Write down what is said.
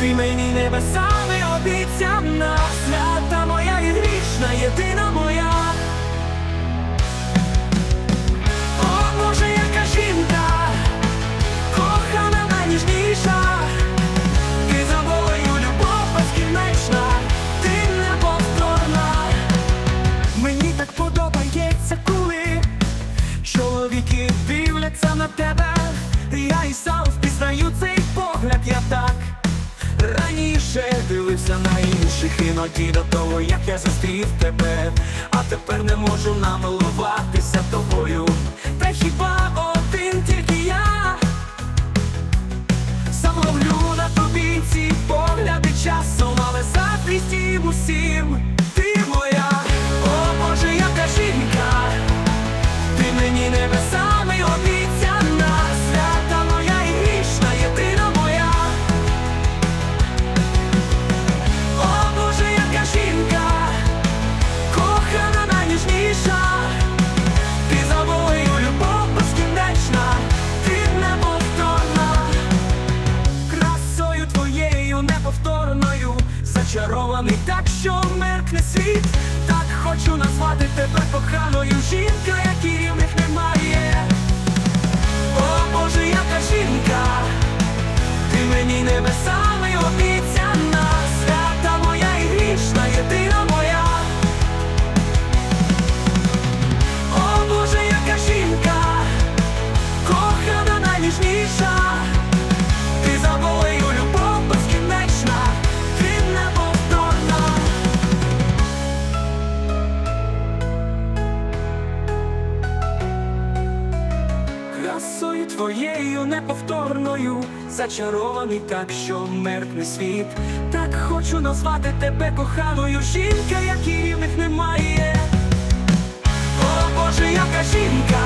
Ти мені небесами обіцяна, свята моя і грішна, єдина моя. О, Боже, яка жінка, кохана найніжніша, ти за любов безкінечна, ти неповторна. Мені так подобається, коли чоловіки дивляться на тебе. Раніше дивився на інших, іноді до того, як я зустрів тебе, а тепер не можу намилуватися тобою. Та хіба один тільки я? Сам ловлю на тобі ці погляди часом, але за усім Зачарований. Так, що меркне світ. Так хочу назвати тебе коханою. Жінка, як і рівних немає. О Боже, яка жінка. Ти мені небесами обіцяна Свята моя і грішна, єдина моя. О Боже, яка жінка. Кохана найніжніша твоєю неповторною, зачарований так, що меркне світ. Так хочу назвати тебе коханою жінка, як і рівних немає. О Боже, яка жінка,